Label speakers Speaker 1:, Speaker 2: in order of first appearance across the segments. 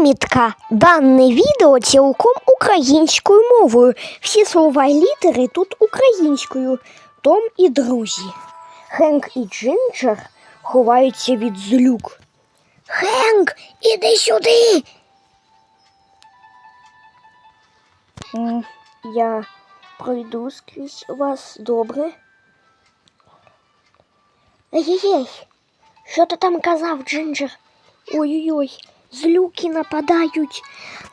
Speaker 1: Примітка. Дане відео цілком українською мовою. Всі слова і літери тут українською. Том і друзі. Хенк і Джинджер ховаються від злюк. Хенк, іди сюди. Я пройду скрізь вас добре. Ей-ей-ей, що ти там казав, Джинджер? Ой-ой-ой, злюки нападають.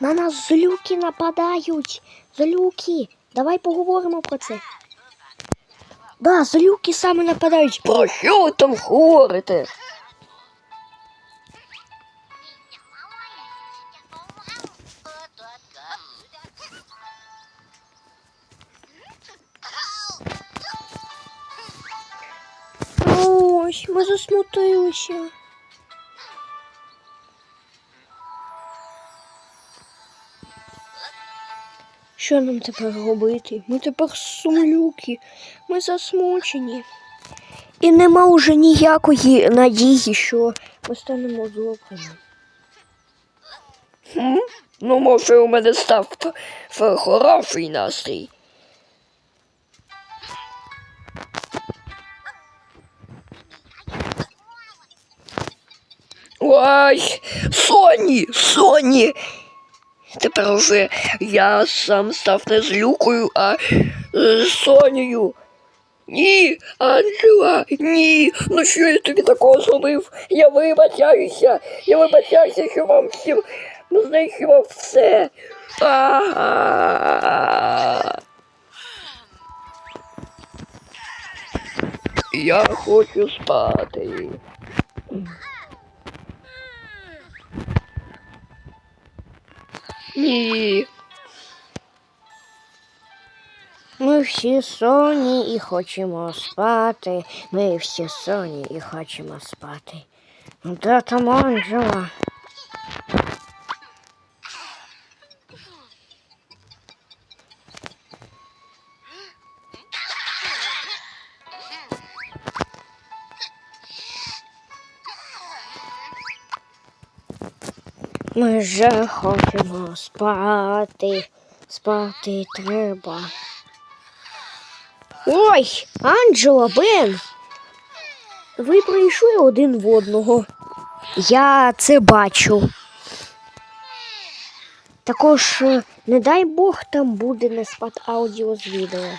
Speaker 1: На нас злюки нападають. Злюки. Давай поговоримо про це. Да, злюки саме нападають.
Speaker 2: Про що ви там говорите?
Speaker 1: Ось, ми засмутилися. Що нам тепер робити? Ми тепер сумлюки, ми засмучені. І нема уже ніякої надії, що ми станемо добрими.
Speaker 2: Хм? Ну, може, у мене став хороший настрій. Ой, Соні, Соні. Тепер уже я сам став не злюкою, а е, Сонею. Ні, Анджела, ні. Ну що я тобі такого зробив? Я вибачаюся. Я вибачаюся, що вам всім знищував все. Я хочу спати. Ні.
Speaker 1: Ми всі соні і хочемо спати. Ми всі соні і хочемо спати. Де там? Ми вже хочемо спати. Спати треба. Ой, Анджела, Бен. Ви прийшли один в одного. Я це бачу. Також, е, не дай Бог, там буде не спад аудіо з відео.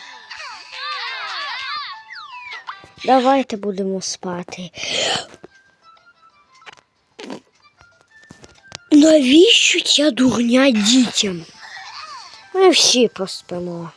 Speaker 1: Давайте будемо спати. Навіщо ця дурня дітям? Ми всі поспимо.